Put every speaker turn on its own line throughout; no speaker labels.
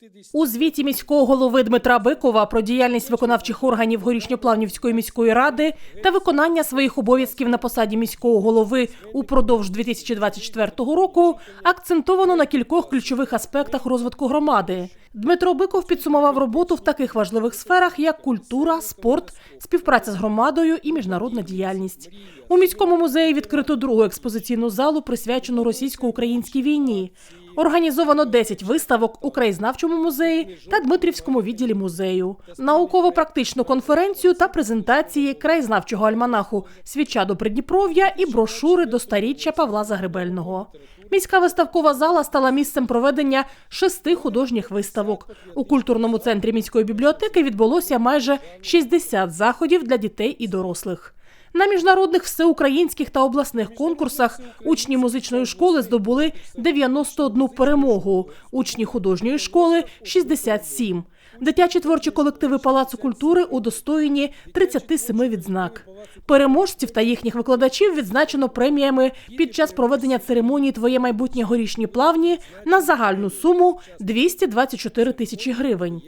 60
У звіті міського голови Дмитра Бикова про діяльність виконавчих органів Горішньоплавнівської міської ради та виконання своїх обов'язків на посаді міського голови упродовж 2024 року акцентовано на кількох ключових аспектах розвитку громади. Дмитро Биков підсумував роботу в таких важливих сферах, як культура, спорт, співпраця з громадою і міжнародна діяльність. У міському музеї відкрито другу експозиційну залу, присвячену російсько-українській війні. Організовано 10 виставок у краєзнавчому музеї та Дмитрівському відділі музею, науково-практичну конференцію та презентації краєзнавчого альманаху Свіча до Придніпров'я і брошури до старіччя Павла Загребельного. Міська виставкова зала стала місцем проведення шести художніх виставок. У культурному центрі міської бібліотеки відбулося майже 60 заходів для дітей і дорослих. На міжнародних всеукраїнських та обласних конкурсах учні музичної школи здобули 91 перемогу, учні художньої школи 67. Дитячі творчі колективи Палацу культури удостоєні 37 відзнак. Переможців та їхніх викладачів відзначено преміями під час проведення церемонії Твоє майбутнє горішні плавні на загальну суму 224 тисячі гривень.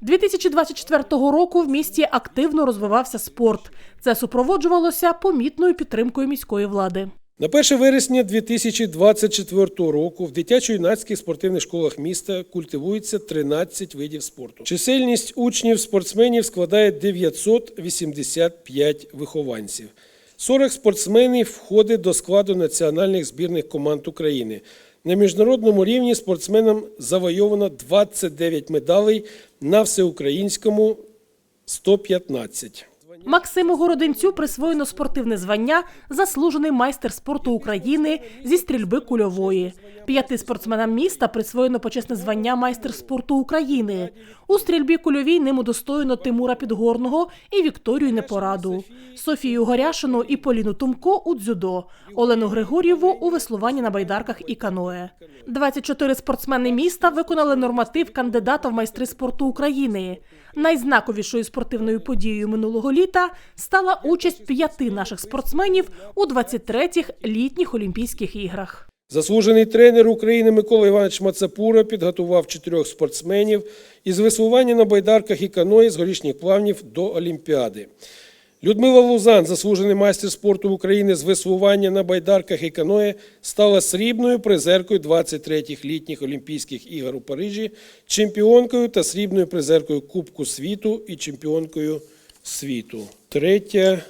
2024 року в місті активно розвивався спорт. Це супроводжувалося помітною підтримкою міської влади.
На 1 вересня 2024 року в дитячо-юнацьких спортивних школах міста культивується 13 видів спорту. Чисельність учнів спортсменів складає 985 вихованців. 40 спортсменів входить до складу національних збірних команд України. На міжнародному рівні спортсменам завойовано 29 медалей, на всеукраїнському 115.
Максиму Городинцю присвоєно спортивне звання Заслужений майстер спорту України зі стрільби кульової. П'яти спортсменам міста присвоєно почесне звання майстер спорту України. У стрільбі кульовій ним удостоєно Тимура Підгорного і Вікторію Непораду, Софію Горяшину і Поліну Тумко у дзюдо, Олену Григорєву у веслуванні на байдарках і каное. 24 спортсмени міста виконали норматив кандидата в майстри спорту України. Найзнаковішою спортивною подією минулого літа стала участь п'яти наших спортсменів у 23-х літніх Олімпійських іграх.
Заслужений тренер України Микола Іванович Мацапура підготував чотирьох спортсменів із веслування на байдарках і каної з горішніх плавнів до Олімпіади. Людмила Лузан, заслужений майстер спорту України з веслування на байдарках і каное, стала срібною призеркою 23-х літніх Олімпійських ігор у Парижі, чемпіонкою та срібною призеркою Кубку світу і чемпіонкою світу. Третя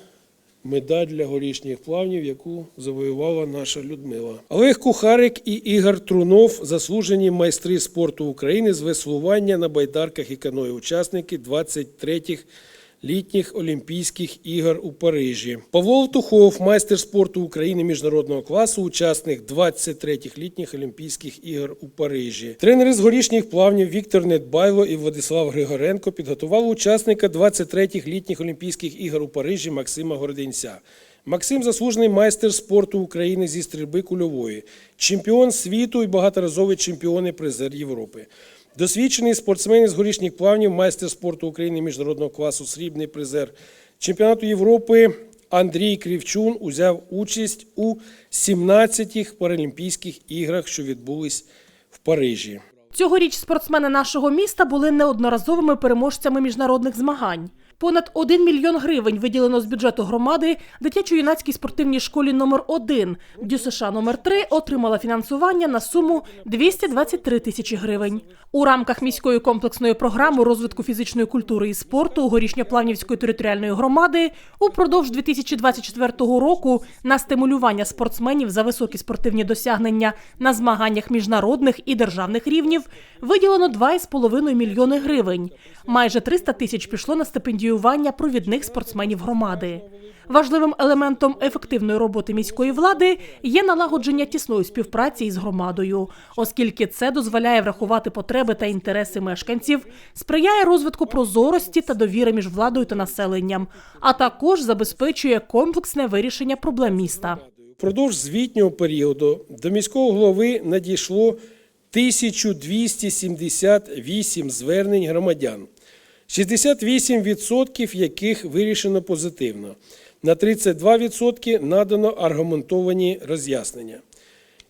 медаль для горішніх плавнів, яку завоювала наша Людмила. Олег Кухарик і Ігор Трунов заслужені майстри спорту України з веслування на байдарках і каної, учасники 23-х літніх Олімпійських ігор у Парижі. Павло Втухов, майстер спорту України міжнародного класу, учасник 23-х літніх Олімпійських ігор у Парижі. Тренери з горішніх плавнів Віктор Недбайло і Владислав Григоренко підготували учасника 23-х літніх Олімпійських ігор у Парижі Максима Гординця. Максим заслужений майстер спорту України зі стрільби кульової, чемпіон світу і багаторазовий чемпіон і призер Європи. Досвідчений спортсмен із горішніх плавнів, майстер спорту України міжнародного класу, срібний призер чемпіонату Європи Андрій Крівчун узяв участь у 17-х Паралімпійських іграх, що відбулись в Парижі.
Цьогоріч спортсмени нашого міста були неодноразовими переможцями міжнародних змагань. Понад 1 мільйон гривень виділено з бюджету громади дитячо-юнацькій спортивній школі номер 1 ДЮСШ номер 3 отримала фінансування на суму 223 тисячі гривень. У рамках міської комплексної програми розвитку фізичної культури і спорту Горішньоплавнівської територіальної громади упродовж 2024 року на стимулювання спортсменів за високі спортивні досягнення на змаганнях міжнародних і державних рівнів виділено 2,5 мільйони гривень. Майже 300 тисяч пішло на стипендіювання провідних спортсменів громади. Важливим елементом ефективної роботи міської влади є налагодження тісної співпраці із громадою, оскільки це дозволяє врахувати потреби та інтереси мешканців, сприяє розвитку прозорості та довіри між владою та населенням, а також забезпечує комплексне вирішення проблем міста.
Впродовж звітнього періоду до міського голови надійшло 1278 звернень громадян, 68% яких вирішено позитивно, на 32% надано аргументовані роз'яснення.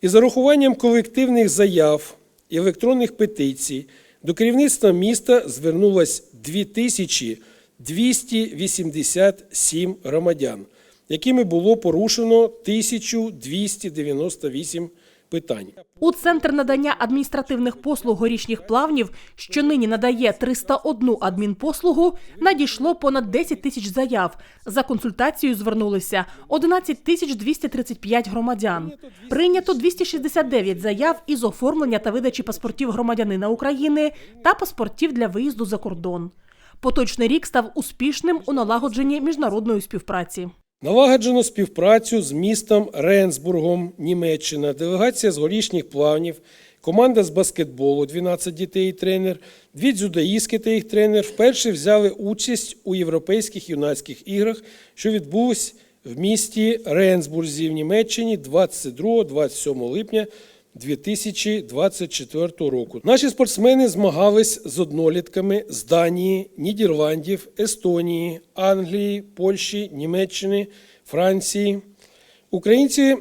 Із зарахуванням колективних заяв і електронних петицій До керівництва міста звернулось 2287 громадян, якими було порушено 1298 питань.
У центр надання адміністративних послуг горішніх плавнів, що нині надає 301 адмінпослугу, надійшло понад 10 тисяч заяв. За консультацією звернулися 11 тисяч 235 громадян. Прийнято 269 заяв із оформлення та видачі паспортів громадянина України та паспортів для виїзду за кордон. Поточний рік став успішним у налагодженні міжнародної співпраці.
Налагоджено співпрацю з містом Ренсбургом, Німеччина, делегація з горішніх плавнів, команда з баскетболу, 12 дітей і тренер, дві дзюдоїстки та їх тренер вперше взяли участь у європейських юнацьких іграх, що відбулись в місті Ренсбурзі в Німеччині 22-27 липня 2024 року. Наші спортсмени змагались з однолітками з Данії, Нідерландів, Естонії, Англії, Польщі, Німеччини, Франції. Українці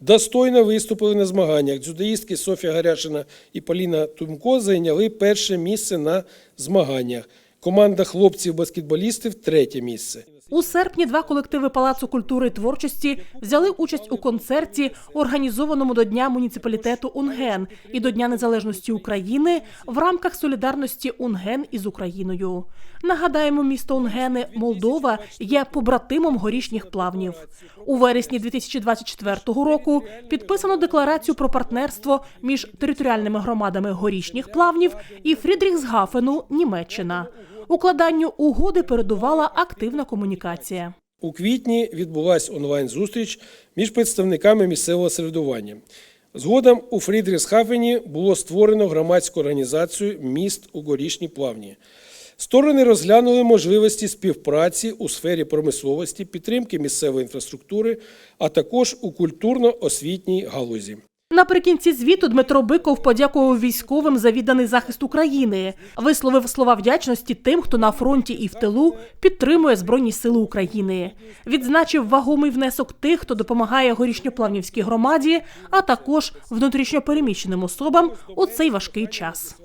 достойно виступили на змаганнях. Дзюдоїстки Софія Гаряшина і Поліна Тумко зайняли перше місце на змаганнях. Команда хлопців-баскетболістів третє місце.
У серпні два колективи Палацу культури і творчості взяли участь у концерті, організованому до Дня муніципалітету Унген і до Дня Незалежності України в рамках солідарності Унген із Україною. Нагадаємо, місто Унгени, Молдова, є побратимом горішніх плавнів. У вересні 2024 року підписано декларацію про партнерство між територіальними громадами горішніх плавнів і Фрідріхсгафену, Німеччина. Укладанню угоди передувала активна комунікація.
У квітні відбулася онлайн-зустріч між представниками місцевого самоврядування. Згодом у Фрідрісхафені було створено громадську організацію міст у горішній плавні. Сторони розглянули можливості співпраці у сфері промисловості, підтримки місцевої інфраструктури, а також у культурно-освітній галузі.
Наприкінці звіту Дмитро Биков подякував військовим за відданий захист України, висловив слова вдячності тим, хто на фронті і в тилу підтримує Збройні Сили України. Відзначив вагомий внесок тих, хто допомагає горішньоплавнівській громаді, а також внутрішньопереміщеним особам у цей важкий час.